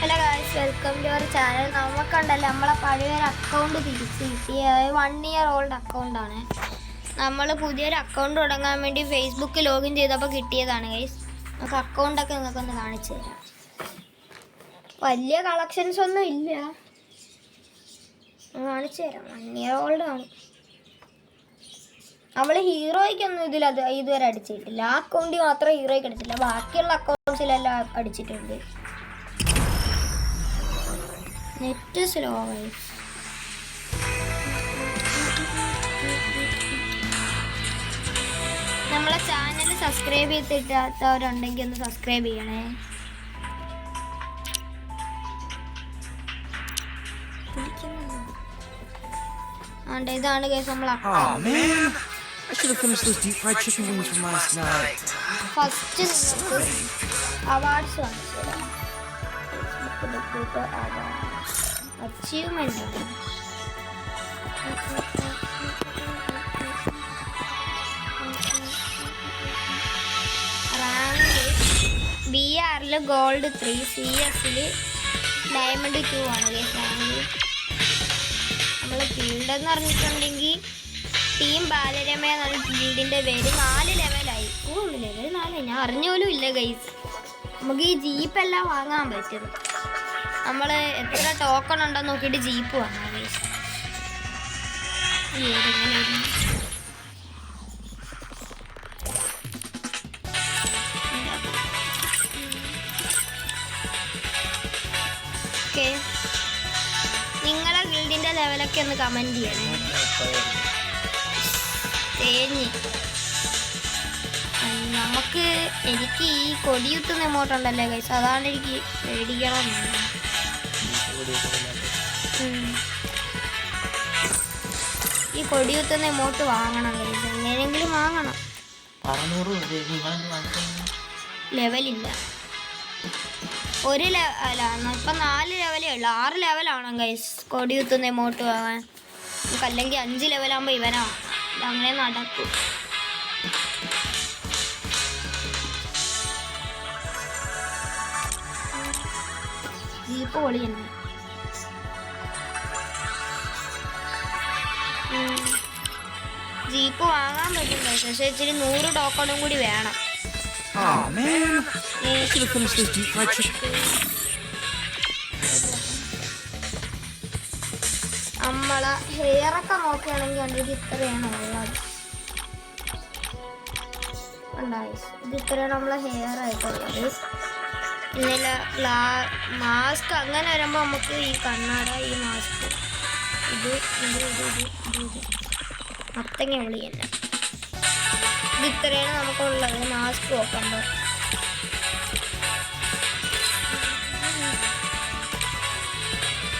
Hello guys welcome to our channel നമുക്കുണ്ടല്ലോ നമ്മളെ പഴയൊരു account തിരിച്ച് കിട്ടി. വൺ ഇയർ ഓൾഡ് അക്കൗണ്ടാണ് നമ്മൾ പുതിയൊരു അക്കൗണ്ട് തുടങ്ങാൻ വേണ്ടി ഫേസ്ബുക്ക് ലോഗിൻ ചെയ്തപ്പോൾ കിട്ടിയതാണ് ഗൈസ് നമുക്ക് അക്കൗണ്ടൊക്കെ നിങ്ങൾക്കൊന്ന് കാണിച്ചു തരാം. വലിയ കളക്ഷൻസ് ഒന്നും ഇല്ല. കാണിച്ചു തരാം. വൺ ഇയർ ഓൾഡ് ആണ്. നമ്മൾ ഹീറോയ്ക്കൊന്നും ഇതിൽ അത് ഇതുവരെ അടിച്ചിട്ടില്ല. ആ അക്കൗണ്ടിൽ മാത്രം ഹീറോയ്ക്ക് അടിച്ചില്ല ബാക്കിയുള്ള അക്കൗണ്ട്സിലെല്ലാം അടിച്ചിട്ടുണ്ട്. നെറ്റ് സ്ലോ ആയി. നമ്മളെ ചാനൽ സബ്സ്ക്രൈബ് ചെയ്തിട്ടാത്തവരുണ്ടെങ്കിൽ ഒന്ന് സബ്സ്ക്രൈബ് ചെയ്യണേ. ആണ്ട് ഇതാണ് കേസ് നമ്മൾ I should have finished those deep fried chicken wings from last night. First നിങ്ങൾക്ക് അവാർഡ്സ് ബി ആറിൽ ഗോൾഡ് ത്രീ സി എസിൽ ഡയമണ്ട് ടു ആണ് നമ്മൾ ഫീൽഡ് എന്ന് പറഞ്ഞിട്ടുണ്ടെങ്കിൽ ടീം ബാലരമ പറഞ്ഞ ഫീൽഡിന്റെ പേര് നാല് ലെവലായി ഓ ലെവൽ നാല്. ഞാൻ അറിഞ്ഞോലും ഇല്ല ഗൈസ് നമുക്ക് ഈ ജീപ്പ് എല്ലാം വാങ്ങാൻ പറ്റും. നമ്മൾ എത്ര ടോക്കൺ ഉണ്ടോ നോക്കിയിട്ട് ജീപ്പ് വാങ്ങാം ഗൈസ് ഓക്കെ. നിങ്ങളെ ഗിൽഡിന്റെ ലെവലൊക്കെ ഒന്ന് കമന്റ് ചെയ്യണം. തേഞ്ഞ്. നമുക്ക് എനിക്ക് ഈ കൊടിയുത്തുന്ന എമൗണ്ട് ഉണ്ടല്ലോ കൈസ് അതാണ് എനിക്ക് പേടിക്കണം. ഈ കൊടിയുത്തുന്ന എമൗണ്ട് വാങ്ങണം കൈസ് എങ്ങനെയെങ്കിലും വാങ്ങണം. ലെവലില്ല ഒരു ലെവ അല്ല ഇപ്പം നാല് ലെവലേ ഉള്ളു. ആറ് ലെവലാണോ ഗൈസ് കൊടിയുത്തുന്ന എമൗണ്ട് വാങ്ങാൻ. നമുക്ക് അല്ലെങ്കിൽ അഞ്ച് ലെവലാകുമ്പോൾ ഇവനാ. അങ്ങനെ നടക്കും. പൊളി തന്നെ ജീപ്പ് വാങ്ങാൻ പറ്റും പക്ഷെ ഇച്ചിരി നൂറ് ടോക്കണും കൂടി വേണം. നമ്മളെ ഹെയർ ഒക്കെ നോക്കുകയാണെങ്കിൽ കണ്ടിട്ട് ഇത്രയാണ് ഉള്ളത്. ഉണ്ടായി ഇത് ഇത്രയാണ് നമ്മളെ ഹെയർ ആയിട്ടുള്ളത്. ഇന്നലെ മാസ്ക് അങ്ങനെ വരുമ്പോൾ നമുക്ക് ഈ കണ്ണാട ഈ മാസ്ക് ഇത് ഇത് ഇത് തന്നെ. ഇത് ഇത്രയാണ് നമുക്കുള്ളത്. മാസ്ക് നോക്കണ്ടോ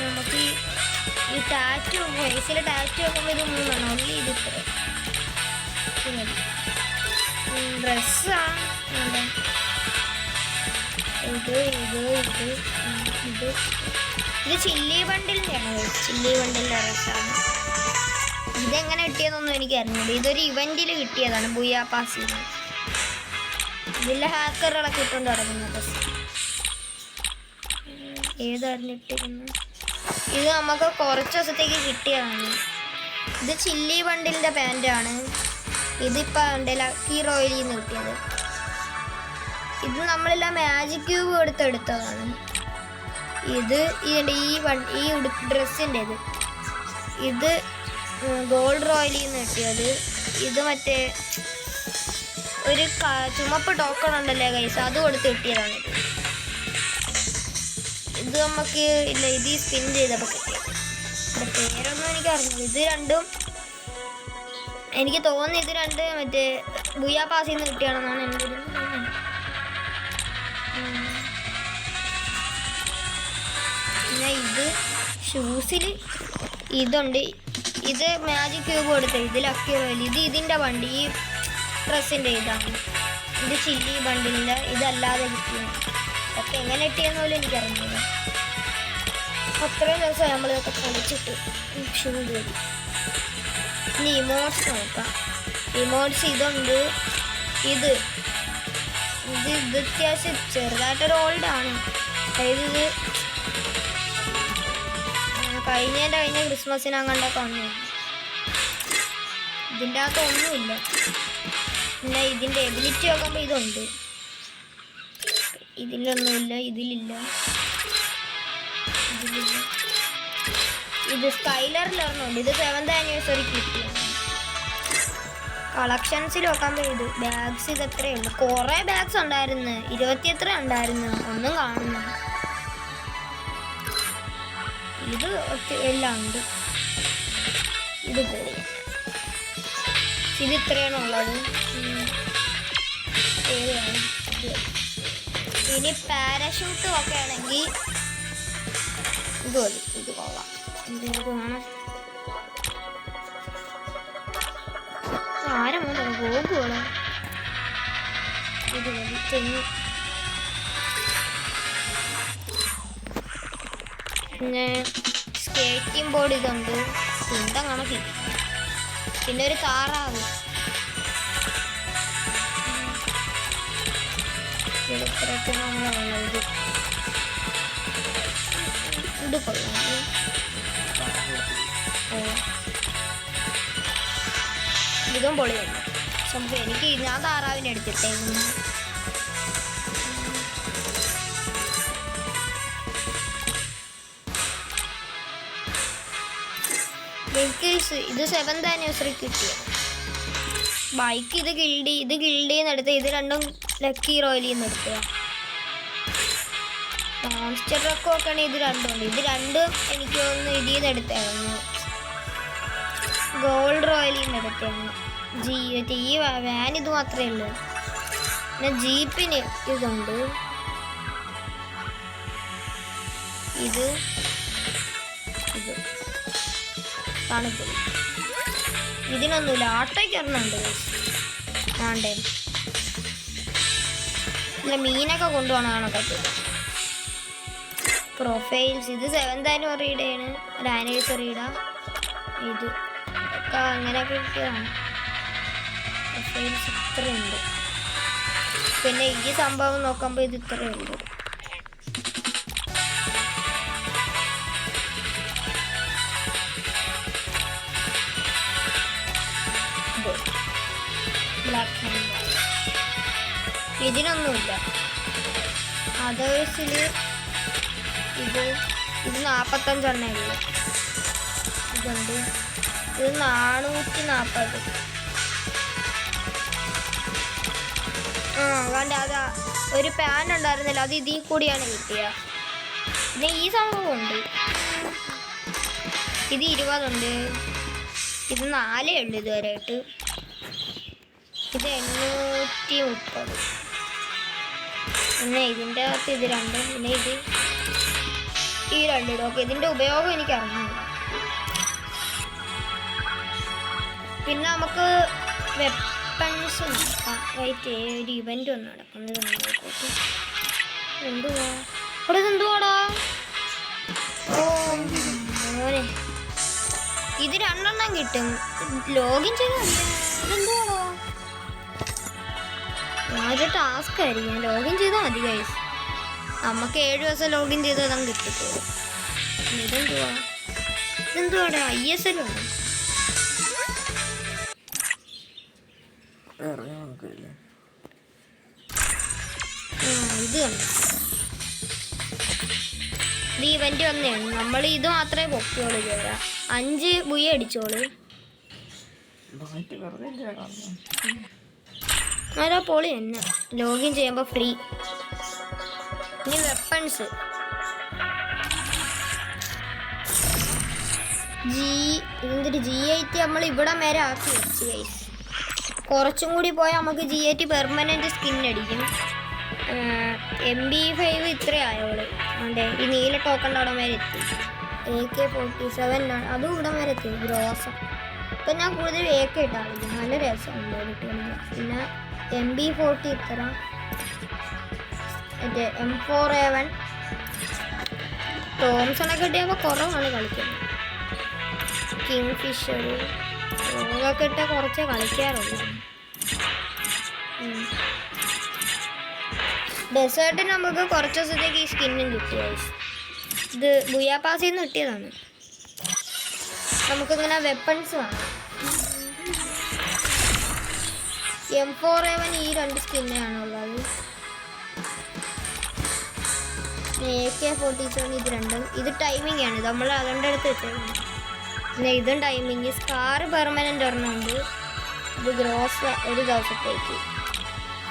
നമുക്ക് ഈ ഈ ടാറ്റു ഫേസിൽ ടാറ്റു നോക്കുമ്പോൾ ഇത് മൂന്നെണ്ണം. ഉള്ളി ഇത് ഇത്ര ഡ്രസ്സാണ് ഇത് ചില്ലി ബണ്ടിലിന്റെയാണ് ചില്ലി ബണ്ടിലിന്റെ റസാണ് ഇതെങ്ങനെ കിട്ടിയതെന്നൊന്നും എനിക്ക് അറിഞ്ഞില്ല ഇതൊരു ഇവന്റിൽ കിട്ടിയതാണ് ബുയാ പാസിൽ. ഇതിലെ ഹാക്കറുകളൊക്കെ ഇട്ടുകൊണ്ട് തുടങ്ങുന്നത് ഇട്ടിരുന്നത് ഇത് നമുക്ക് കുറച്ച് ദിവസത്തേക്ക് കിട്ടിയതാണ്. ഇത് ചില്ലി ബണ്ടിലിന്റെ പാന്റാണ് ഇതിപ്പോൾ ഉണ്ടല്ല റോയലിൽ നിന്ന് കിട്ടിയത്. ഇത് നമ്മളെല്ലാം മാജിക് ക്യൂബ് കൊടുത്ത് എടുത്തതാണ്. ഇത് ഇതിന്റെ ഈ വൺ ഈ ഡ്രസ്സിന്റെ ഇത് ഇത് ഗോൾഡ് റോയലിൽ നിന്ന് കിട്ടിയത്. ഇത് മറ്റേ ഒരു ചുമപ്പ് ടോക്കൺ ഉണ്ടല്ലേ കൈസ് അത് കൊടുത്ത് കിട്ടിയതാണ്. ഇത് നമുക്ക് ഇല്ല ഇത് ഈ സ്പിൻ ചെയ്തപ്പോൾ കിട്ടിയത് പേരൊന്നും എനിക്ക് അറിഞ്ഞില്ല ഇത് രണ്ടും എനിക്ക് തോന്നുന്നു ഇത് രണ്ട് മറ്റേ ബുയാ പാസിൽ നിന്ന് കിട്ടിയാണെന്നാണ് എന്റെ ഒരു പിന്നെ ഇത് ഷൂസിൽ ഇതുണ്ട്. ഇത് മാജിക് ക്യൂബ് കൊടുത്ത. ഇതിലൊക്കെ ഇത് ഇതിന്റെ വണ്ടി ഈ ഡ്രസ്സിന്റെ ഇതാണ്. ഇത് ചില്ലി ബണ്ടിലിന്റെ ഇതല്ലാതെ കിട്ടിയത് ഒക്കെ എങ്ങനെ കിട്ടിയെന്ന് പോലും എനിക്കറിഞ്ഞില്ല. അത്രയും ദിവസം നമ്മളിതൊക്കെ കളിച്ചിട്ട് ഷൂ കയറി ഇനി ഇമോട്ട്സ് നോക്കാം. ഇമോട്ട്സ് ഇതുണ്ട്. ഇത്. ഇത് ഇത് അത്യാവശ്യം ചെറുതായിട്ടൊരു ഓൾഡാണ് അതായത് ഇത് കഴിഞ്ഞതിന്റെ കഴിഞ്ഞ ക്രിസ്മസിന് അങ്ങോട്ടൊക്കെ വന്നു ഇതിന്റെ അകത്ത് ഒന്നുമില്ല. പിന്നെ ഇതിന്റെ എബിലിറ്റി നോക്കുമ്പോൾ ഇതുണ്ട്. ഇതിലൊന്നുമില്ല ഇതിലില്ല. ഇതിലില്ല. ഇത് സ്കൈലറിൽ ഒരെണ്ണമുണ്ട്. ഇത് സെവൻത് ആനിവേഴ്സറി കിട്ടി കളക്ഷൻസിൽ നോക്കാൻ ഇത്. ബാഗ്സ് ഇത് എത്രയുണ്ട് കുറേ ബാഗ്സ് ഉണ്ടായിരുന്നു. ഇരുപത്തി എത്ര ഉണ്ടായിരുന്നു ഒന്നും കാണുന്നു ഇത് ഒക്കെ എല്ലാം ഉണ്ട്. ഇത് പോയി. ഇത് ഇത്രയാണ് ഉള്ളത്. ഏതാണ്. ഇനി പാരഷൂട്ടും ഒക്കെ ആണെങ്കിൽ ഇത് മതി. ഇത് കൊള്ളാം. ഇത് വേണം ആരാ പോകുകയാണ് ഇത് പിന്നെ സ്കേറ്റിംഗ് ബോർഡ് ഇതുണ്ട്. കുന്തം കിട്ടി പിന്നെ ഒരു കാറാണ് ഇത് പൊളിയുണ്ട് എനിക്ക് ഞാൻ താറാവിനെ എടുത്തിട്ടേക്കുന്നു എനിക്ക് ഇത് സെവൻത് ആനിവേഴ്സറി കിട്ടിയത് ബൈക്ക് ഇത് ഗിൽഡി ഇത് ഗിൽഡിയിൽ നിന്ന് എടുത്ത ഇത് രണ്ടും ലക്കി റോയലിൽ നിന്ന് എടുത്തുക മോൺസ്റ്റർ ട്രക്ക് നോക്കുകയാണെങ്കിൽ ഇത് രണ്ടും. ഇത് രണ്ടും എനിക്ക് ഒന്ന് ഇതിൽ നിന്ന് എടുത്തായിരുന്നു ഗോൾഡ് റോയലിൽ നിന്ന് എടുത്തായിരുന്നു ജി ഈ വാൻ ഇത് മാത്രമേ ഉള്ളൂ. പിന്നെ ജീപ്പിന് ഇതുണ്ട്. ഇത്. ഇത്. തണുപ്പ്. ഇതിനൊന്നുമില്ല ആട്ടയ്ക്ക് ഒരെണ്ണുണ്ട് വേണ്ടേ ഇല്ല മീനൊക്കെ കൊണ്ടുപോകണം കണക്കൊക്കെ പ്രൊഫൈൽസ് ഇത് സെവൻത് ആനിവേഴ്സറിയുടെ ആണ്. ഒരു ആനിവേഴ്സറിയുടെ ഇത് ഒക്കെ അങ്ങനെയൊക്കെ കിട്ടിയതാണ് പ്രൊഫൈൽസ് ഇത്രയുണ്ട്. പിന്നെ ഈ സംഭവം നോക്കുമ്പോൾ ഇത് ഇത്രയേ ഉള്ളൂ ഇതിനൊന്നുമില്ല. അതേഴ്സിൽ ഇത് ഇത് നാൽപ്പത്തഞ്ചെണ്ണേ ഉള്ളൂ. ഇതുണ്ട്. ഇത് നാനൂറ്റി നാൽപ്പത് ആ വേണ്ട അതാ ഒരു പാൻ ഉണ്ടായിരുന്നില്ല. അത് ഇതിൽ കൂടിയാണ് കിട്ടിയ പിന്നെ ഈ സംഭവം ഉണ്ട് ഇത് ഇരുപതുണ്ട്. ഇത് നാലേ ഉള്ളു ഇതുവരെയായിട്ട്. ഇത് എണ്ണൂറ്റി മുപ്പത് പിന്നെ ഇതിന്റെ അകത്ത് ഇത് രണ്ടും പിന്നെ ഇത് ഈ രണ്ടിടും ഓക്കെ ഇതിന്റെ ഉപയോഗം എനിക്ക് അറിഞ്ഞില്ല പിന്നെ നമുക്ക് വെപ്പൺസ് റൈറ്റ് ഒരു ഇവന്റ് ഒന്ന് നടക്കുന്നത് നോക്കോട്ടെ എന്തുവാ? അവിടെ ഇതെന്തുവാടാ? ഓ ഇത് രണ്ടെണ്ണം കിട്ടും. ലോഗിൻ ചെയ്താൽ ഇതെന്തുവാടാ? ഒരു ടാസ്ക് ആയിരിക്കും. ലോഗിൻ ചെയ്താൽ മതി ഗൈസ് നമുക്ക് ഏഴ് ദിവസം ലോഗിൻ ചെയ്താൽ അതങ്ങ് കിട്ടിപ്പോകും ഇതെന്തുവാ? ഇതെന്തുവാടെ? ഐ എസ് എൽ ഇത് ഇത് ഇവന്റ് വന്നെയാണ് നമ്മൾ ഇത് മാത്രമേ പൊക്കിയോളൂ ചേരാ അഞ്ച് ബുയ അടിച്ചോളൂ. ബാക്കി പോളി തന്നെ ലോഗിൻ ചെയ്യുമ്പോൾ ഫ്രീ ഇനി വെപ്പൺസ് ജി ഇതെന്തൊരു ജി ഐ ടി നമ്മൾ ഇവിടെ വരെ ആക്കി വെച്ച് കുറച്ചും കൂടി പോയാൽ നമുക്ക് G I T permanent skin അടിക്കും എം ബി ഫൈവ് ഇത്ര അതെ ഈ നീല ടോക്കൺ അവിടെ വരെ എത്തി. എ കെ ഫോർട്ടി സെവൻ അതും ഇവിടെ വരെ എത്തി. ഗ്രോസം. ഇപ്പം ഞാൻ കൂടുതൽ എ കെ ഇട്ടാണ് നല്ല രസമുണ്ട്. പിന്നെ എം ബി ഫോർട്ടി ഇത്ര മറ്റേ എം ഫോർ എ വൺ ടോംസണൊക്കെ കിട്ടിയപ്പോൾ കുറവാണ് കളിക്കുന്നത് കിങ് ഫിഷർ ഒക്കെ ഇട്ടാൽ കുറച്ചേ കളിക്കാറുള്ളൂ. ഡെസേർട്ട് നമുക്ക് കുറച്ച് ദിവസത്തേക്ക് ഈ സ്കിന്നും കിട്ടിയ. ഇത് ബുയാ കിട്ടിയതാണ്. നമുക്കിങ്ങനെ വെപ്പൺസ് വേണം. എം ഫോർ എവൻ ഈ രണ്ട് സ്കിന്നാണ് ഉള്ളത് എ കെ ഫോർട്ടി സെവൻ ഇത് രണ്ടും. ഇത് ടൈമിംഗ് ആണ്. നമ്മൾ അതുകൊണ്ട് അടുത്ത് വെച്ചേക്കുന്നത് പിന്നെ ഇതും ടൈമിങ് സ്കാർ പെർമനന്റ് ഒരെണ്ണമുണ്ട്. ഇത് ഗ്രോസ് ഒരു ദിവസത്തേക്ക്.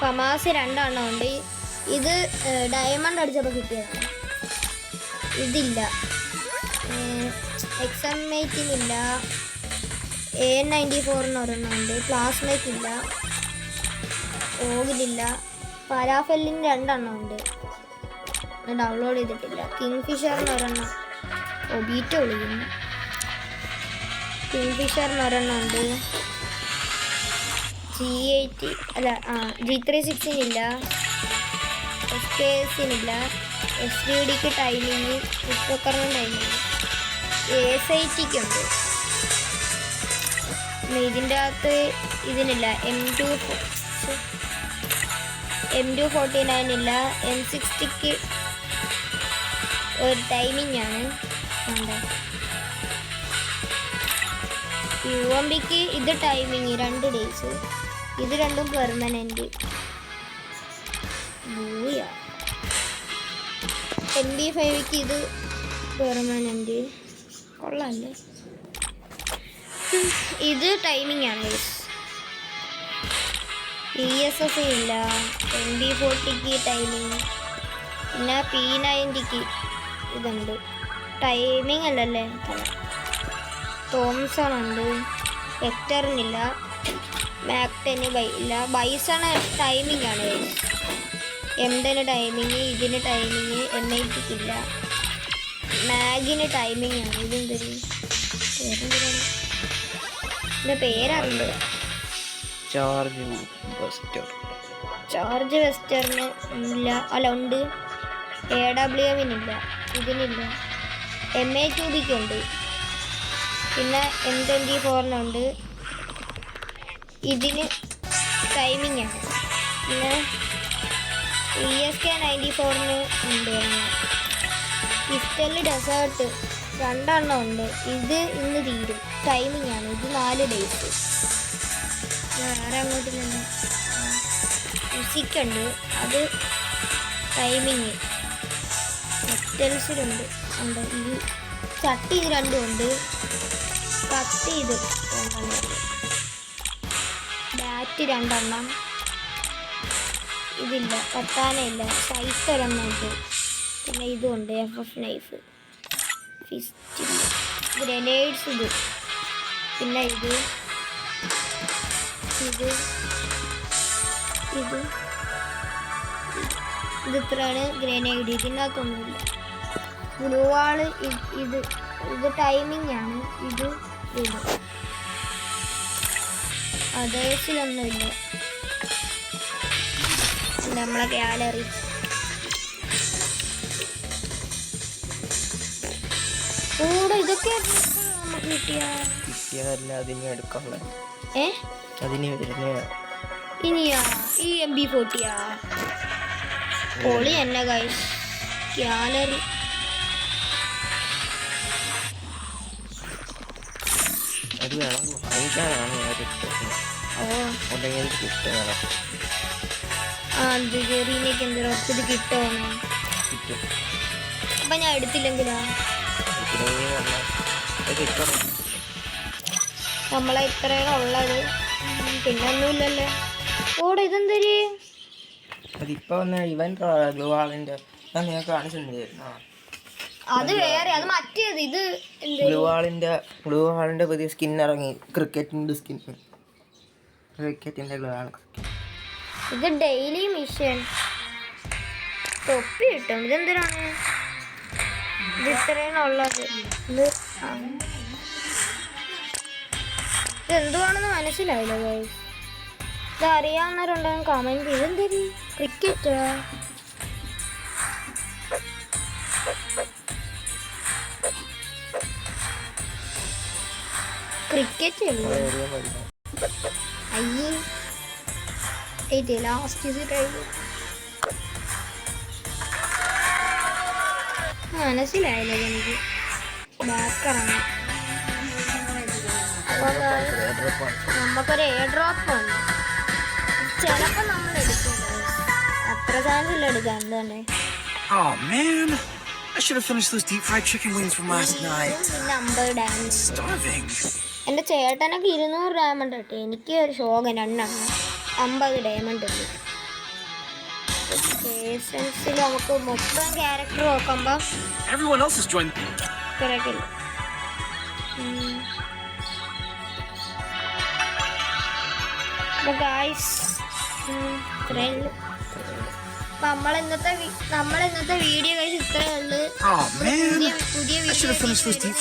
ഫമാസ് രണ്ടെണ്ണം ഉണ്ട്. ഇത് ഡയമണ്ട് അടിച്ചപ്പോൾ കിട്ടിയതാണ്. ഇതില്ല. എക്സമേറ്റിനില്ല എ നയന്റി ഫോറിന് ഒരെണ്ണം ഉണ്ട്. പ്ലാസ്മേറ്റ് ഇല്ല. ഓഗിലില്ല പരാഫെല്ലിന് രണ്ടെണ്ണം ഉണ്ട്. ഡൗൺലോഡ് ചെയ്തിട്ടില്ല. കിങ് ഫിഷറിന് ഒരെണ്ണം ബീറ്റ് വിളിക്കുന്നു. കിങ് ഫിഷറിന് ഒരെണ്ണം ഉണ്ട്. ജി എയ്റ്റി അല്ല ആ ജി ത്രീ സിക്സിനില്ല എസ് കെ എസിനില്ല എസ് ബി ഡിക്ക് ടൈമിങ് ഉപ്പക്കറിന് ടൈമിങ് എസ് ഐ ടിക്ക് ഉണ്ട്. പിന്നെ ഇതിന്റെ അകത്ത് ഇതിനില്ല. M two M two forty nine ഇല്ല എം സിക്സ്റ്റിക്ക് ഒരു ടൈമിംഗ് ആണ്. യു എം ബിക്ക് ഇത് ടൈമിങ് രണ്ട് ഡേയ്സ് ഇത് രണ്ടും പെർമനന്റ് എം ബി ഫൈവിക്ക് ഇത് പെർമനന്റ് കൊള്ളാല്ലേ ഇത് ടൈമിംഗ് ആണ് ഇ എസ് എസ് ഇല്ല. എം ബി ഫോർട്ടിക്ക് ടൈമിങ് പിന്നെ പി നയന്റിക്ക് ഇതുണ്ട്. ടൈമിംഗ് അല്ലല്ലേ? തോംസൺ ഉണ്ട്. വെക്ടറിനില്ല മാക്ടന് ബൈ ഇല്ല. ബൈസണ് ടൈമിംഗ് ആണ്. എം ടെന് ടൈമിങ് ഇതിന് ടൈമിങ് എം ഐ ടിക്ക് ഇല്ല. മാഗിന് ടൈമിംഗ് ആണ്. ഇതെന്തൊരു പേരെന്തിനാണ്? എന്റെ പേരറിയില്ല. ചാർജ് ബസ്റ്റർ ചാർജ് വെസ്റ്ററിന് ഇല്ല. അല്ല ഉണ്ട്. എ ഡബ്ല്യു എമ്മിനില്ല ഇതിനില്ല. എം എ ടു ബിക്ക് ഉണ്ട്. പിന്നെ എം ട്വന്റി ഫോറിനുണ്ട് ഇതിന് ടൈമിംഗ് ആണ്. പിന്നെ ഇ എസ് കെ നയന്റി ഫോറിന് ഉണ്ട്. ഇസ്റ്റൽ ഡെസേർട്ട് രണ്ടെണ്ണം ഉണ്ട്. ഇത് ഇന്ന് തീരും. ടൈമിംഗ് ആണ്. ഇത് നാല് ഡേയ്സ് വേറെ അങ്ങോട്ടില്ല മ്യൂസിക് ഉണ്ട് അത് ടൈമിങ് മെറ്റൽസിലുണ്ട് ഉണ്ട്. ഇത് ചട്ടി ഇത് രണ്ടും ഉണ്ട്. കത്തി ഇത് ബാറ്റ് രണ്ടെണ്ണം. ഇതില്ല. കത്താനയില്ല സൈസ് ഒരെണ്ണം ഉണ്ട് പിന്നെ ഇതും ഉണ്ട്. F F knife fist grenades ഇത്. പിന്നെ ഇത്. ഇത് ഇത് ഇത് ഇത്രയാണ് ഗ്രനേഡ് ഇതിനകത്തൊന്നുമില്ല ബ്ലൂ വാൾ ഇത് ഇത് ടൈമിംഗ് ആണ്. ഇത് ഇത്. അതേസിലൊന്നുമില്ല നമ്മളെ ഗാലറി കൂടെ ഇതൊക്കെ നമുക്ക് കിട്ടിയ? കിട്ടിയതല്ല അതിന് എടുക്കാനുള്ള. ഏ? അതിന് വരുന്ന. ഇനിയാ? ഈ എം ബി ഫോർട്ടിയാ പൊളി തന്നെ ഗൈസ് ഗാലറി അത് വേണം. വാങ്ങിക്കാനാണ് ഞാൻ അല്ലെങ്കിൽ എനിക്ക് ഇഷ്ടമാണ്. ആ അത് റീമേക്ക് എന്തെങ്കിലും കിട്ടുമോ കിട്ടും. അപ്പൊ ഞാൻ എടുത്തില്ലെങ്കിലാ? നമ്മളെ ഇത്രയാണ് ഉള്ളത്. ഉം, പിന്നെ ഒന്നുമില്ലല്ലോ ഓടെ ഇതെന്തരി? അതിപ്പോ വന്ന ഇവൻ ഗ്ലൂവാളിന്റെ ഞാൻ നിങ്ങൾക്ക് കാണിച്ചിട്ടുണ്ടായിരുന്നു. അത് വേറെ അത് മറ്റേത് ഇത് ഗ്ലൂവാളിന്റെ ഗ്ലൂവാളിന്റെ പുതിയ സ്കിൻ ഇറങ്ങി ക്രിക്കറ്റിന്റെ സ്കിൻ. ക്രിക്കറ്റിന്റെ ഗ്ലൂവാൾ ഇത് ഡെയിലി മിഷൻ. തൊപ്പി കിട്ടും. ഇതെന്തിനാണ്? ഇത് ഇത്രയാണ് ഉള്ളത്. ഇത്. ഇതെന്തുവാണെന്ന് മനസ്സിലായില്ല guys. ഇത് അറിയാവുന്നവരുണ്ടെങ്കിൽ കമന്റ് ചെയ്ത് എന്തൊരു ക്രിക്കറ്റ് ക്രിക്കറ്റ് അയ്യേ. ഇത് ലാസ്റ്റ് കഴിഞ്ഞു മനസ്സിലായില്ല എനിക്ക് ബാക്ക് ഇറങ്ങാം നമുക്കൊരു എയർ ഡ്രോപ്പ് ഉണ്ട് ചിലപ്പോൾ നമ്മൾ എടുക്കും guys. അത്ര ചാൻസ് ഇല്ല എടുക്കാൻ തന്നെ. Oh man, I should have finished those deep fried chicken wings from last night. I'm Starving. എന്റെ ചേട്ടനൊക്കെ ഇരുന്നൂറ് ഡയമണ്ട് കിട്ടി എനിക്ക് ഒരു ശോകം രണ്ടെണ്ണം. അമ്പത് ഡയമണ്ട് ഉണ്ട് നമുക്ക് മൊത്തം ക്യാരക്ടർ നോക്കുമ്പോൾ Everyone else has joined. കിടക്കില്ല ഗായ്സ് ഇത്രയേ ഉള്ളൂ. നമ്മൾ ഇന്നത്തെ നമ്മൾ ഇന്നത്തെ വീഡിയോ കഴിച്ച് ഇത്രയേ ഉള്ളൂ. Oh man, പുതിയ പുതിയ I should have finished those video